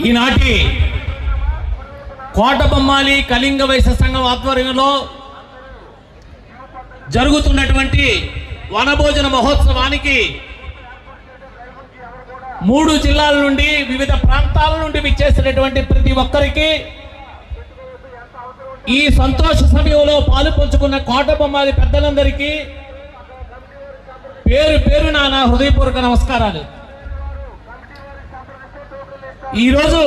ఈనాటి కోటబొమ్మాలి కళింగ వైశ్య సంఘం ఆధ్వర్యంలో జరుగుతున్నటువంటి వనభోజన మహోత్సవానికి మూడు జిల్లాల నుండి వివిధ ప్రాంతాల నుండి విచ్చేసినటువంటి ప్రతి ఒక్కరికి ఈ సంతోష సమయంలో పాలు పంచుకున్న కోటబొమ్మాలి పెద్దలందరికీ పేరు పేరు నా హృదయపూర్వక నమస్కారాలు. ఈరోజు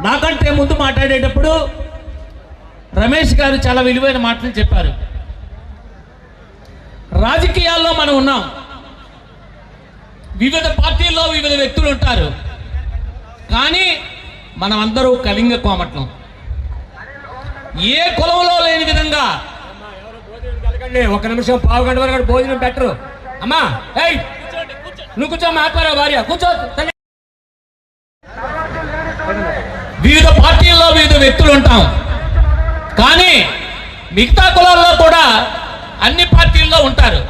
నాకంటే ముందు మాట్లాడేటప్పుడు రమేష్ గారు చాలా విలువైన మాటలు చెప్పారు. రాజకీయాల్లో మనం ఉన్నాం. వివిధ పార్టీల్లో వివిధ వ్యక్తులు ఉంటారు. కానీ మనం అందరూ కలింగ కోమట్లం ఏ కులంలో లేని విధంగా ఒక నిమిషం పావు గంట వరకు భోజనం పెట్టరు. అమ్మా ఏయ్! నువ్వు కూర్చో మాట్లాడే భార్య కూర్చో వివిధ పార్టీల్లో వివిధ వ్యక్తులు ఉంటాం. కానీ మిగతా కులాల్లో కూడా అన్ని పార్టీల్లో ఉంటారు.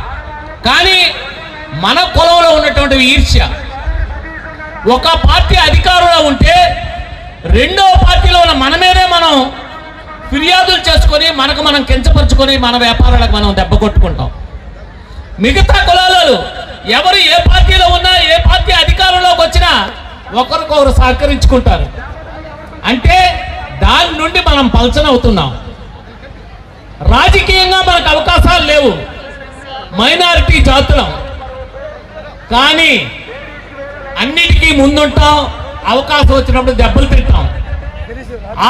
కానీ మన కులంలో ఉన్నటువంటి ఈర్ష్య. ఒక పార్టీ అధికారంలో ఉంటే రెండో పార్టీలో ఉన్న మన మీదే మనం ఫిర్యాదులు చేసుకొని మనకు మనం కించపరుచుకొని మన వ్యాపారాలకు మనం దెబ్బ కొట్టుకుంటాం. మిగతా కులాలలో ఎవరు ఏ పార్టీలో ఉన్నా ఏ పార్టీ అధికారంలోకి వచ్చినా ఒకరికొకరు సహకరించుకుంటారు. అంటే దాని నుండి మనం పలచనవుతున్నాం రాజకీయంగా మనకు అవకాశాలు లేవు. మైనారిటీ జాతులం. కానీ అన్నిటికీ ముందుంటాం అవకాశం వచ్చినప్పుడు దెబ్బలు తింటాం.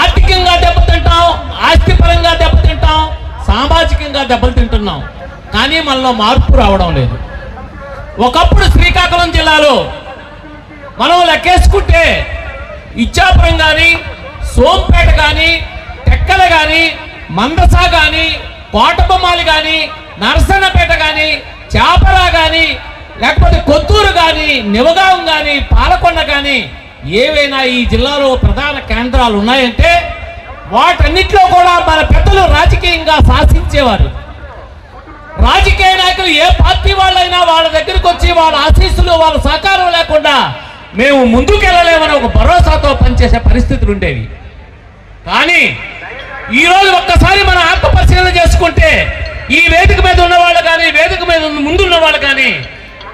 ఆర్థికంగా దెబ్బతింటాం ఆస్తిపరంగా దెబ్బతింటాం సామాజికంగా దెబ్బలు తింటున్నాం. కానీ మనలో మార్పు రావడం లేదు. ఒకప్పుడు శ్రీకాకుళం జిల్లాలో మనం లెక్కేసుకుంటే ఇచ్చాపురం కానీ సోంపేట కానీ టెక్కల కానీ మందస కానీ కోటబొమ్మాలి కానీ నరసన్నపేట కానీ చేపల కానీ లేకపోతే కొత్తూరు కానీ నివగాం కానీ పాలకొండ కానీ ఏవైనా ఈ జిల్లాలో ప్రధాన కేంద్రాలు ఉన్నాయంటే వాటన్నిటిలో కూడా మన పెద్దలు రాజకీయంగా శాసించేవారు. రాజకీయ నాయకులు ఏ పార్టీ వాళ్ళైనా వాళ్ళ దగ్గరికి వచ్చి వాళ్ళ ఆశీస్సులు వాళ్ళ సహకారం లేకుండా మేము ముందుకెళ్ళలేమని ఒక భరోసాతో పనిచేసే పరిస్థితులు ఉండేవి. కానీ ఈరోజు ఒక్కసారి మన ఆత్మ పరిశీలన చేసుకుంటే ఈ వేదిక మీద ఉన్నవాళ్ళు కానీ వేదిక మీద ముందున్న వాళ్ళు కానీ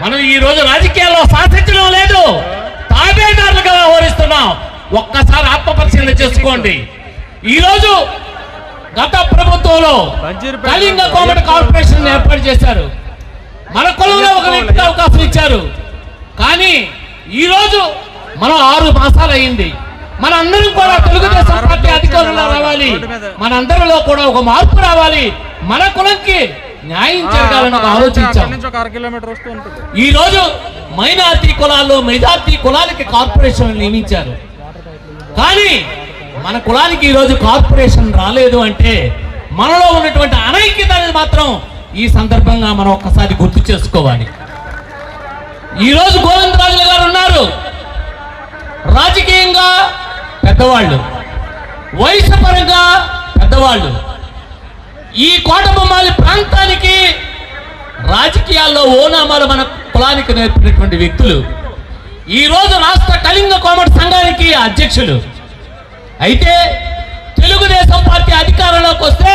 మనం ఈరోజు రాజకీయాల్లో సాధించడం లేదు. తాబేదారులుగా వ్యవహరిస్తున్నాం. ఒక్కసారి ఆత్మ పరిశీలన చేసుకోండి. ఈరోజు గత ప్రభుత్వంలో కళింగ కోమటి కార్పొరేషన్ ఏర్పాటు చేశారు. మన కులంలో ఒక వ్యక్తికి అవకాశం ఇచ్చారు. కానీ ఈ రోజు మనం ఆరు మాసాలు అయింది మన అందరం కూడా తెలుగుదేశం పార్టీ అధికారంలో రావాలి. మన అందరిలో కూడా ఒక మార్పు రావాలి. మన కులంకి న్యాయం జరగాలని ఒక ఆలోచించాం. ఈ రోజు మైనార్టీ కులాల్లో మెజార్టీ కులాలకి కార్పొరేషన్ నియమించారు. కానీ మన కులానికి ఈరోజు కార్పొరేషన్ రాలేదు అంటే మనలో ఉన్నటువంటి అనైక్యత అనేది మాత్రం ఈ సందర్భంగా మనం ఒక్కసారి గుర్తు చేసుకోవాలి. ఈరోజు గోవిందరాజులు గారు ఉన్నారు. రాజకీయంగా పెద్దవాళ్ళు. వయసు పరంగా పెద్దవాళ్ళు. ఈ కోటబొమ్మాలి ప్రాంతానికి రాజకీయాల్లో ఓనామాలు మన కులానికి నేర్పినటువంటి వ్యక్తులు. ఈ రోజు రాష్ట్ర కళింగ కోమటి సంఘానికి అధ్యక్షులు. అయితే తెలుగుదేశం పార్టీ అధికారంలోకి వస్తే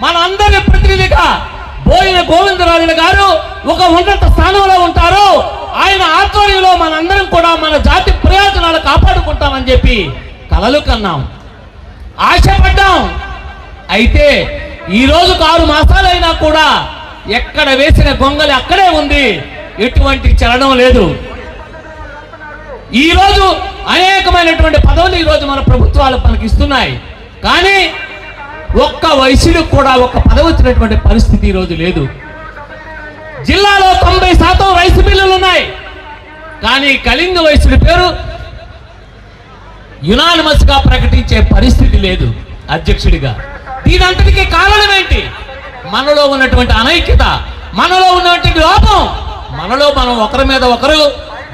మన అందరి ప్రతినిధిగా బోయిన గోవిందరాజు గారు ఒక ఉన్నత స్థానంలో ఉంటారు. ఆయన ఆధ్వర్యంలో మనందరం కూడా మన జాతి ప్రయోజనాలు కాపాడుకుంటామని చెప్పి కలలు కన్నాం. ఆశపడ్డాం. అయితే ఈ రోజుకు ఆరు మాసాలైనా కూడా ఎక్కడ వేసిన గొంగలి అక్కడే ఉంది. ఎటువంటి చలనం లేదు. ఈ రోజు అనేకమైనటువంటి పదవులు ఈ రోజు మన ప్రభుత్వాలు మనకి ఇస్తున్నాయి. కానీ ఒక్క వయసులకు కూడా ఒక్క పదవి వచ్చినటువంటి పరిస్థితి ఈ రోజు లేదు. జిల్లాలో తొంభై శాతం వయసు మిల్లులు ఉన్నాయి. కానీ కళింగ వయసుడి పేరు యునానిమస్గా ప్రకటించే పరిస్థితి లేదు అధ్యక్షుడిగా. దీనంతటికీ కారణం ఏంటి? మనలో ఉన్నటువంటి అనైక్యత మనలో ఉన్నటువంటి లోపం మనలో మనం ఒకరి మీద ఒకరు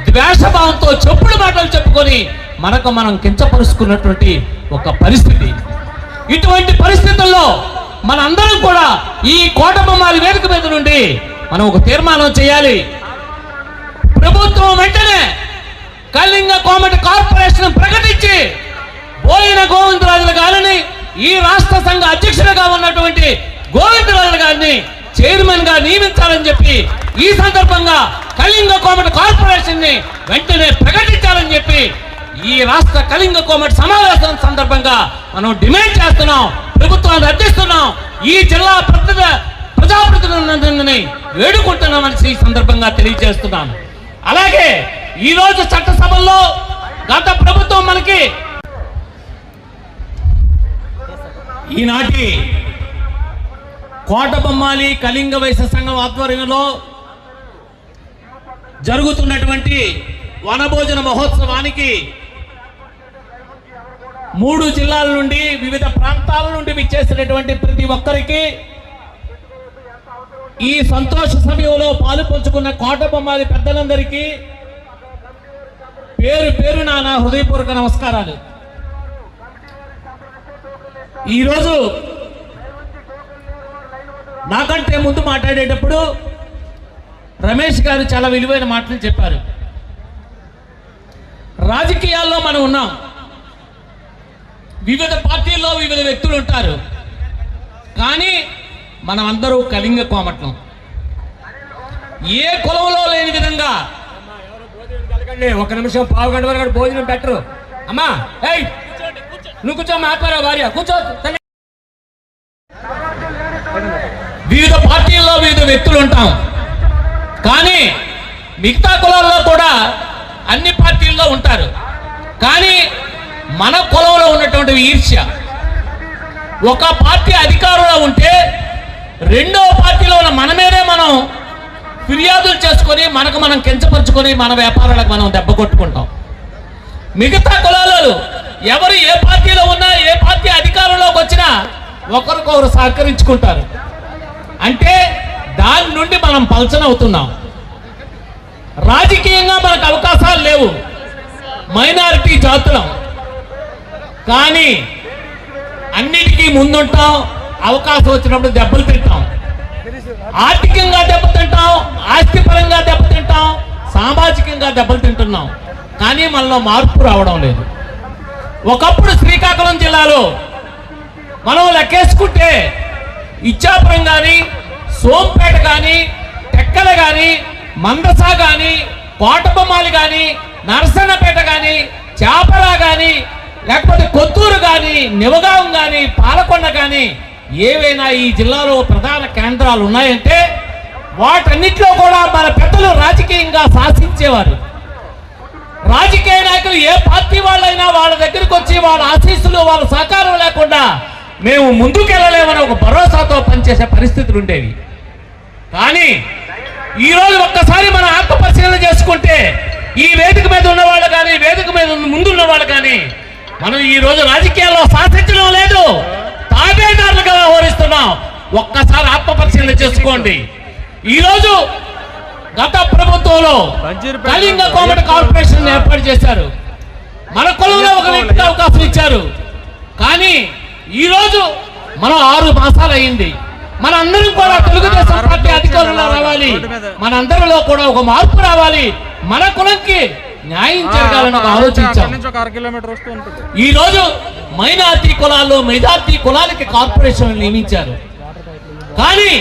ద్వేషభావంతో చెప్పుడు మాటలు చెప్పుకొని మనకు మనం కించపరుచుకున్నటువంటి ఒక పరిస్థితి. ఇటువంటి పరిస్థితుల్లో మనందరం కూడా ఈ కోటబొమ్మాలి వేదిక మీద నుండి మనం ఒక తీర్మానం చేయాలి. ప్రభుత్వం వెంటనే కళింగ కోమటి కార్పొరేషన్ ప్రకటించి బోయిన గోవిందరాజుల గారిని ఈ రాష్ట్ర సంఘ అధ్యక్షుడిగా ఉన్నటువంటి గోవిందరాజుల గారిని చైర్మన్గా నియమించాలని చెప్పి ఈ సందర్భంగా కళింగ కోమటి కార్పొరేషన్ ని వెంటనే ప్రకటించాలని చెప్పి ఈ రాష్ట్ర కళింగ కోమటి సమావేశం సందర్భంగా మనం డిమాండ్ చేస్తున్నాం ప్రభుత్వాన్ని అర్థిస్తున్నాం. ఈ జిల్లా ప్రజల ప్రజాప్రతినిధులని వేడుకుంటున్నామని ఈ సందర్భంగా తెలియజేస్తున్నాను. అలాగే ఈ రోజు చట్టసభల్లో గత ప్రభుత్వం మనకి ఈనాటి కోట బొమ్మాలి కళింగ వైశ్య సంఘం ఆధ్వర్యంలో జరుగుతున్నటువంటి వనభోజన మహోత్సవానికి మూడు జిల్లాల నుండి వివిధ ప్రాంతాల నుండి విచ్చేసినటువంటి ప్రతి ఒక్కరికి ఈ సంతోష సమయంలో పాలు పంచుకున్న కోట బొమ్మాలి పెద్దలందరికీ పేరు పేరు నా నా హృదయపూర్వక నమస్కారాలు. ఈరోజు నాకంటే ముందు మాట్లాడేటప్పుడు రమేష్ గారు చాలా విలువైన మాటలు చెప్పారు. రాజకీయాల్లో మనం ఉన్నాం. వివిధ పార్టీల్లో వివిధ వ్యక్తులు ఉంటారు. కానీ మనం అందరూ కళింగ కోమట్లం ఏ కులంలో లేని విధంగా ఒక నిమిషం పావు గంట వరకు భోజనం పెట్టరు. అమ్మా ఏయ్ నువ్వు కూర్చో మాట్లాడావు భార్య కూర్చో. వివిధ పార్టీల్లో వివిధ వ్యక్తులు ఉంటాం. కానీ మిగతా కులాల్లో కూడా అన్ని పార్టీల్లో ఉంటారు. కానీ మన కులంలో ఉన్నటువంటి ఈర్ష్య. ఒక పార్టీ అధికారంలో ఉంటే రెండో పార్టీలో ఉన్న మన మీదే మనం ఫిర్యాదులు చేసుకొని మనకు మనం కించపరుచుకొని మన వ్యాపారాలకు మనం దెబ్బ కొట్టుకుంటాం. మిగతా కులాలలో ఎవరు ఏ పార్టీలో ఉన్నా ఏ పార్టీ అధికారంలోకి వచ్చినా ఒకరికొకరు సహకరించుకుంటారు. అంటే దాని నుండి మనం పలచన అవుతున్నాం. రాజకీయంగా మనకు అవకాశాలు లేవు. మైనారిటీ జాతులం. కానీ అన్నిటికీ ముందుంటాం అవకాశం వచ్చినప్పుడు దెబ్బలు తింటాం. ఆర్థికంగా దెబ్బతింటాం ఆస్తిపరంగా దెబ్బతింటాం సామాజికంగా దెబ్బలు తింటున్నాం. కానీ మనలో మార్పు రావడం లేదు. ఒకప్పుడు శ్రీకాకుళం జిల్లాలో మనం లెక్కేసుకుంటే ఇచ్చాపురం కానీ సోంపేట కానీ టెక్కల కానీ మందస కానీ కోటబొమ్మాలి కానీ నరసన్నపేట కానీ చేపల కానీ లేకపోతే కొత్తూరు కానీ నివగాం కానీ పాలకొండ కానీ ఏవైనా ఈ జిల్లాలో ప్రధాన కేంద్రాలు ఉన్నాయంటే వాటన్నిటిలో కూడా మన పెద్దలు రాజకీయంగా శాసించేవారు. రాజకీయ నాయకులు ఏ పార్టీ వాళ్ళైనా వాళ్ళ దగ్గరికి వచ్చి వాళ్ళ ఆశీస్సులు వాళ్ళ సహకారం లేకుండా మేము ముందుకెళ్ళలేమని ఒక భరోసాతో పనిచేసే పరిస్థితులు ఉండేవి కానీ ఈరోజు ఒక్కసారి మన ఆత్మ పరిశీలన చేసుకుంటే ఈ వేదిక మీద ఉన్నవాళ్ళు కానీ వేదిక మీద ముందున్న వాళ్ళు కానీ మనం ఈ రోజు రాజకీయాల్లో శాసించడం లేదు. తాబేదారులుగా వ్యవహరిస్తున్నాం. ఒక్కసారి ఆత్మ పరిశీలన చేసుకోండి. ఈరోజు గత ప్రభుత్వంలో కళింగ కోమటి కార్పొరేషన్ ఏర్పాటు చేశారు. మన కులంలో ఒక వ్యక్తికి అవకాశం ఇచ్చారు. కానీ ఈ రోజు మనం ఆరు మాసాలు అయింది. మన అందరం కూడా తెలుగుదేశం పార్టీ అధికారంలో రావాలి. మన అందరిలో కూడా ఒక మార్పు రావాలి. మన కులంకి న్యాయం జరగాలని ఒక ఆలోచించాం. ఈ రోజు మైనార్టీ కులాల్లో మెజార్టీ కులాలకి కార్పొరేషన్ నియమించారు. కానీ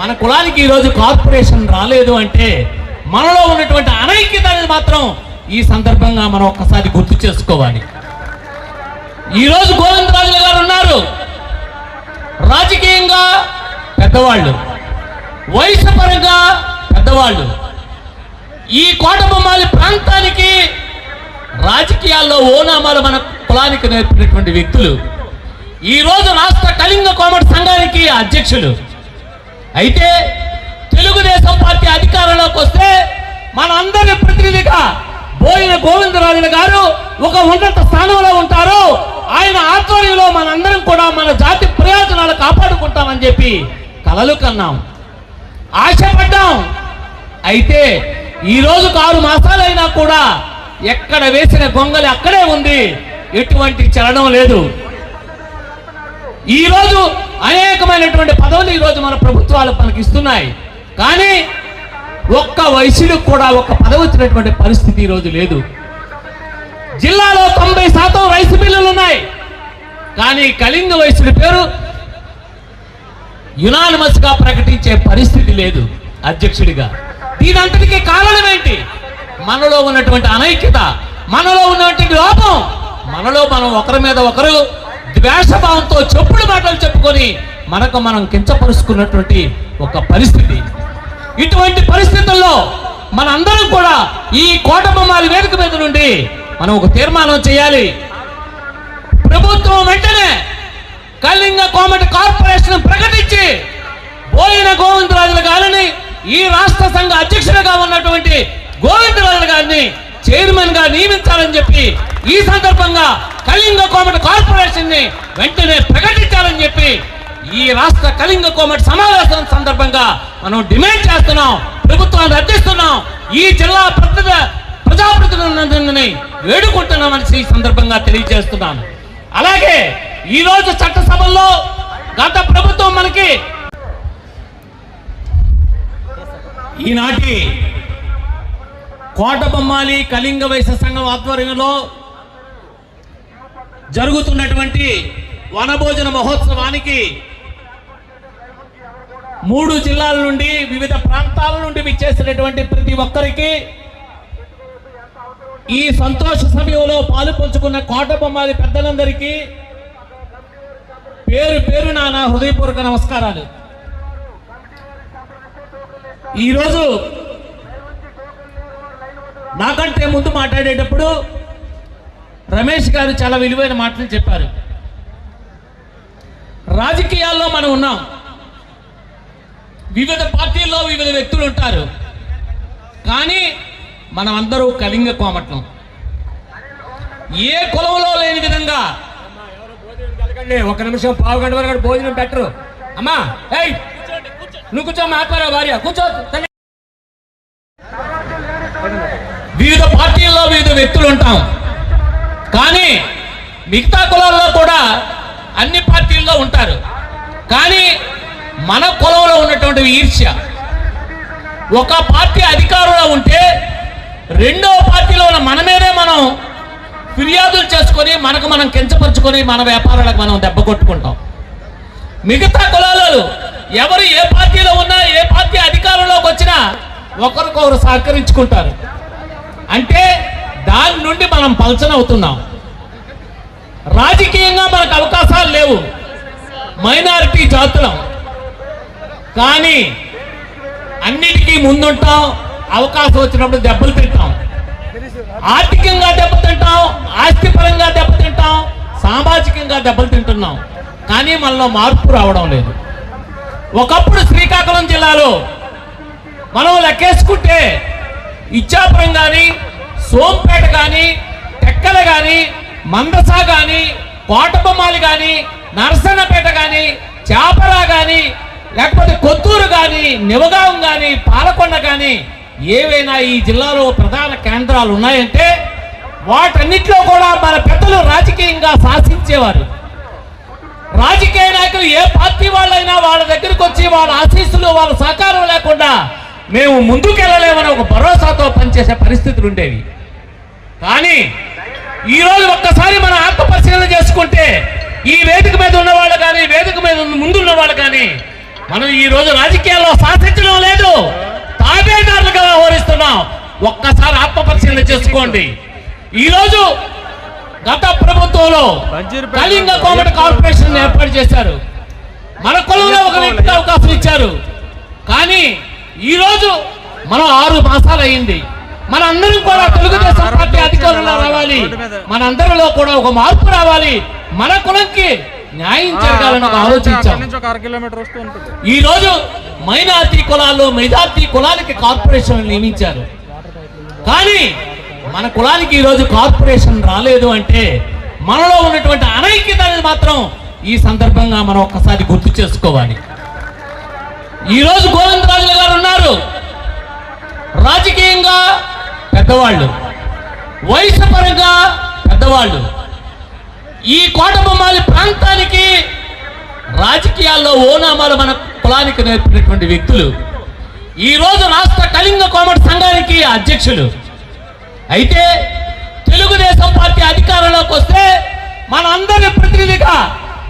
మన కులానికి ఈ రోజు కార్పొరేషన్ రాలేదు అంటే మనలో ఉన్నటువంటి అనైక్యత అనేది మాత్రం ఈ సందర్భంగా మనం ఒక్కసారి గుర్తు చేసుకోవాలి. ఈ రోజు గోవిందరాజులు గారు ఉన్నారు. రాజకీయంగా పెద్దవాళ్ళు. వయసు పరంగా పెద్దవాళ్ళు. ఈ కోటబొమ్మాలి ప్రాంతానికి రాజకీయాల్లో ఓనామాలు మన కులానికి నేర్పినటువంటి వ్యక్తులు. ఈ రోజు రాష్ట్ర కళింగ కోమటి సంఘానికి అధ్యక్షులు. అయితే తెలుగుదేశం పార్టీ అధికారంలోకి వస్తే మన అందరి ప్రతినిధిగా బోయిన గోవిందరాజులు గారు ఒక ఉన్నత స్థానంలో ఉంటారు. ఆయన ఆధ్వర్యంలో మనందరం కూడా మన జాతి ప్రయోజనాలు కాపాడుకుంటామని చెప్పి కలలు కన్నాం. ఆశపడ్డాం. అయితే ఈ రోజు ఆరు మాసాలైనా కూడా ఎక్కడ వేసిన గొంగలి అక్కడే ఉంది. ఎటువంటి చలనం లేదు. ఈ రోజు అనేకమైనటువంటి పదవులు ఈ రోజు మన ప్రభుత్వాలు మనకి ఇస్తున్నాయి. కానీ ఒక్క వయసుడు కూడా ఒక్క పదవి వచ్చినటువంటి పరిస్థితి ఈ రోజు లేదు. జిల్లాలో తొంభై శాతం రైసు మిల్లులు ఉన్నాయి. కానీ కళింగ వయసుడి పేరు యునానిమస్గా ప్రకటించే పరిస్థితి లేదు అధ్యక్షుడిగా. దీనంతటికీ కారణం ఏంటి? మనలో ఉన్నటువంటి అనైక్యత మనలో ఉన్నటువంటి లోపం మనలో మనం ఒకరి మీద ఒకరు ద్వేషభావంతో చెప్పుడు మాటలు చెప్పుకొని మనకు మనం కించపరుచుకున్నటువంటి ఒక పరిస్థితి. ఇటువంటి పరిస్థితుల్లో మనందరం కూడా ఈ కోటబొమ్మాలి వేదిక మీద నుండి మనం ఒక తీర్మానం చేయాలి. ప్రభుత్వం వెంటనే కళింగ కోమటి కార్పొరేషన్ ప్రకటించి పోయిన గోవిందరాజుల గారిని ఈ రాష్ట్ర సంఘ అధ్యక్షుడిగా ఉన్నటువంటి గోవిందరాజుల గారిని చైర్మన్గా నియమించాలని చెప్పి ఈ సందర్భంగా కళింగ కోమటి కార్పొరేషన్ని వెంటనే ప్రకటించాలని చెప్పి ఈ రాష్ట్ర కళింగ కోమటి సమావేశం సందర్భంగా మనం డిమాండ్ చేస్తున్నాం ప్రభుత్వాన్ని అర్థిస్తున్నాం ఈ జిల్లా ప్రజల ప్రజాప్రతినిధులని వేడుకుంటున్నామని ఈ సందర్భంగా తెలియజేస్తున్నాను. అలాగే ఈ రోజు చట్టసభల్లో గత ప్రభుత్వం మనకి ఈనాటి కోటబొమ్మాలి కళింగ వైశ్య సంఘం ఆధ్వర్యంలో జరుగుతున్నటువంటి వనభోజన మహోత్సవానికి మూడు జిల్లాల నుండి వివిధ ప్రాంతాల నుండి విచ్చేసినటువంటి ప్రతి ఒక్కరికి ఈ సంతోష సమయంలో పాలు పంచుకున్న కోటబొమ్మాలి పెద్దలందరికీ పేరు పేరు నా హృదయపూర్వక నమస్కారాలు. ఈరోజు నాకంటే ముందు మాట్లాడేటప్పుడు రమేష్ గారు చాలా విలువైన మాటలు చెప్పారు. రాజకీయాల్లో మనం ఉన్నాం. వివిధ పార్టీల్లో వివిధ వ్యక్తులు ఉంటారు. కానీ మనం అందరూ కళింగ కోమటం. ఏ కులంలో లేని విధంగా కలకండి ఒక నిమిషం పావు గంట వరకు భోజనం పెట్టరు. అమ్మా ఏయ్ నువ్వు కూర్చో మాట్లాడావు భార్య కూర్చో వివిధ పార్టీల్లో వివిధ వ్యక్తులు ఉంటాం. కానీ మిగతా కులాల్లో కూడా అన్ని పార్టీల్లో ఉంటారు. కానీ మన కులంలో ఉన్నటువంటి ఈర్ష్య. ఒక పార్టీ అధికారంలో ఉంటే రెండో పార్టీలో ఉన్న మన మీదే మనం ఫిర్యాదులు చేసుకొని మనకు మనం కించపరుచుకొని మన వ్యాపారాలకు మనం దెబ్బ కొట్టుకుంటాం. మిగతా కులాలు ఎవరు ఏ పార్టీలో ఉన్నా ఏ పార్టీ అధికారంలోకి వచ్చినా ఒకరికొకరు సహకరించుకుంటారు. అంటే దాని నుండి మనం పలచన అవుతున్నాం. రాజకీయంగా మనకు అవకాశాలు లేవు. మైనారిటీ జాతులం. కానీ అన్నిటికీ ముందుంటాం అవకాశం వచ్చినప్పుడు దెబ్బలు తింటాం. ఆర్థికంగా దెబ్బతింటాం ఆస్తిపరంగా దెబ్బతింటాం సామాజికంగా దెబ్బలు తింటున్నాం కానీ మనలో మార్పు రావడం లేదు. ఒకప్పుడు శ్రీకాకుళం జిల్లాలో మనం లెక్కేసుకుంటే ఇచ్చాపురం కానీ సోంపేట కానీ టెక్కల కానీ మందస కానీ కోటబొమ్మాలి కానీ నరసన్నపేట కానీ చేపల కానీ లేకపోతే కొత్తూరు కానీ నివగాం కానీ పాలకొండ కానీ ఏవైనా ఈ జిల్లాలో ప్రధాన కేంద్రాలు ఉన్నాయంటే వాటన్నిటిలో కూడా మన పెద్దలు రాజకీయంగా శాసించేవారు. రాజకీయ నాయకులు ఏ పార్టీ వాళ్ళైనా వాళ్ళ దగ్గరికి వచ్చి వాళ్ళ ఆశీస్సులు వాళ్ళ సహకారం లేకుండా మేము ముందుకెళ్ళలేమని ఒక భరోసాతో పనిచేసే పరిస్థితులు ఉండేవి. కానీ ఈరోజు ఒక్కసారి మన ఆత్మ పరిశీలన చేసుకుంటే ఈ వేదిక మీద ఉన్నవాళ్ళు కానీ వేదిక మీద ముందున్న వాళ్ళు కానీ మనం ఈరోజు రాజకీయాల్లో శాసించడం లేదు. తాబేదారులుగా వ్యవహరిస్తున్నాం. ఒక్కసారి ఆత్మ పరిశీలన చేసుకోండి. ఈరోజు గత ప్రభుత్వంలో కళింగ కోమటి కార్పొరేషన్ ఏర్పాటు చేశారు. మన కులంలో ఒక వ్యక్తికి అవకాశం ఇచ్చారు. కానీ ఈ రోజు మనం ఆరు మాసాలు అయింది. మన అందరం కూడా తెలుగుదేశం పార్టీ అధికారంలో రావాలి. మనందరిలో కూడా ఒక మార్పు రావాలి. మన కులంకి న్యాయం జరగాలని ఒక ఆలోచించాం. ఈ రోజు మైనార్టీ కులాల్లో మెజార్టీ కులానికి కార్పొరేషన్ నియమించారు. కానీ మన కులానికి ఈరోజు కార్పొరేషన్ రాలేదు అంటే మనలో ఉన్నటువంటి అనైక్యత అనేది మాత్రం ఈ సందర్భంగా మనం ఒక్కసారి గుర్తు చేసుకోవాలి. ఈరోజు గోవిందరాజులు గారు ఉన్నారు. రాజకీయంగా పెద్దవాళ్ళు వయసు పరంగా పెద్దవాళ్ళు. ఈ కోటబొమ్మాలి ప్రాంతానికి రాజకీయాల్లో ఓనామాలు మన కులానికి నేర్పినటువంటి వ్యక్తులు. ఈ రోజు రాష్ట్ర కళింగ కోమటి సంఘానికి అధ్యక్షులు. అయితే తెలుగుదేశం పార్టీ అధికారంలోకి వస్తే మన అందరి ప్రతినిధిగా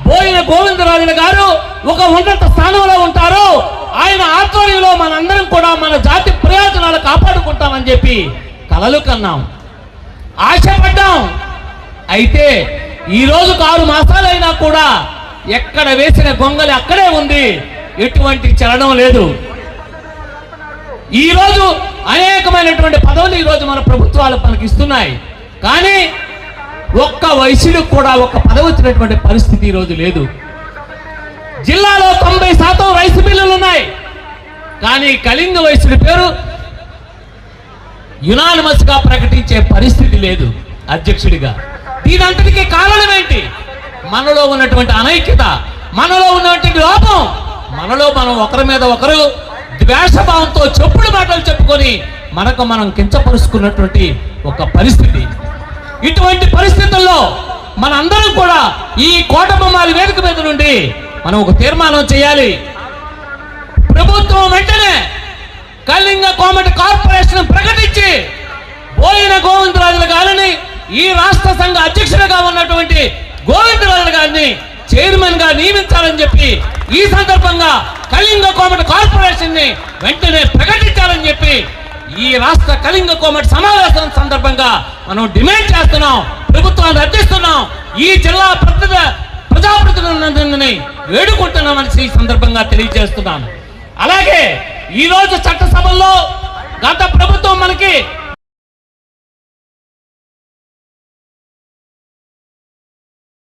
బోయిన గోవిందరాజులు గారు ఒక ఉన్నత స్థానంలో ఉంటారు. ఆయన ఆధ్వర్యంలో మనందరం కూడా మన జాతి ప్రయోజనాలు కాపాడుకుంటామని చెప్పి కలలు కన్నాం. ఆశపడ్డాం. అయితే ఈరోజు ఆరు మాసాలైనా కూడా ఎక్కడ వేసిన గొంగలి అక్కడే ఉంది. ఎటువంటి చలనం లేదు. ఈ రోజు అనేకమైనటువంటి పదవులు ఈ రోజు మన ప్రభుత్వాలు మనకి ఇస్తున్నాయి. కానీ ఒక్క వయసుడు కూడా ఒక్క పదవి వచ్చినటువంటి పరిస్థితి ఈ రోజు లేదు. జిల్లాలో తొంభై శాతం వయసు పిల్లలు ఉన్నాయి. కానీ కళింగ వయసుడి పేరు యునానిమస్గా ప్రకటించే పరిస్థితి లేదు అధ్యక్షుడిగా. దీనంతటికీ కారణం ఏంటి? మనలో ఉన్నటువంటి అనైక్యత మనలో ఉన్నటువంటి లోపం మనలో మనం ఒకరి మీద ఒకరు ద్వేషభావంతో చెప్పుడు మాటలు చెప్పుకొని మనకు మనం కించపరుచుకున్నటువంటి ఒక పరిస్థితి. ఇటువంటి పరిస్థితుల్లో మనందరం కూడా ఈ కోటబొమ్మాలి వేదిక మీద నుండి మనం ఒక తీర్మానం చేయాలి. ప్రభుత్వం వెంటనే కళింగ కోమటి కార్పొరేషన్ ప్రకటించి పోయిన గోవిందరాజుల గారిని ఈ రాష్ట్ర సంఘ అధ్యక్ష చైర్మన్గా నియమించాలని చెప్పి ఈ సందర్భంగా కళింగ కోమటి కార్పొరేషన్ని వెంటనే ప్రకటించాలని చెప్పి ఈ రాష్ట్ర కళింగ కోమటి సమావేశం సందర్భంగా మనం డిమాండ్ చేస్తున్నాం ప్రభుత్వాన్ని అర్థిస్తున్నాం. ఈ జిల్లా ప్రతిద ప్రజాప్రతినిధులని వేడుకుంటున్నామని ఈ సందర్భంగా తెలియజేస్తున్నాను. అలాగే ఈ రోజు చట్టసభల్లో గత ప్రభుత్వం మనకి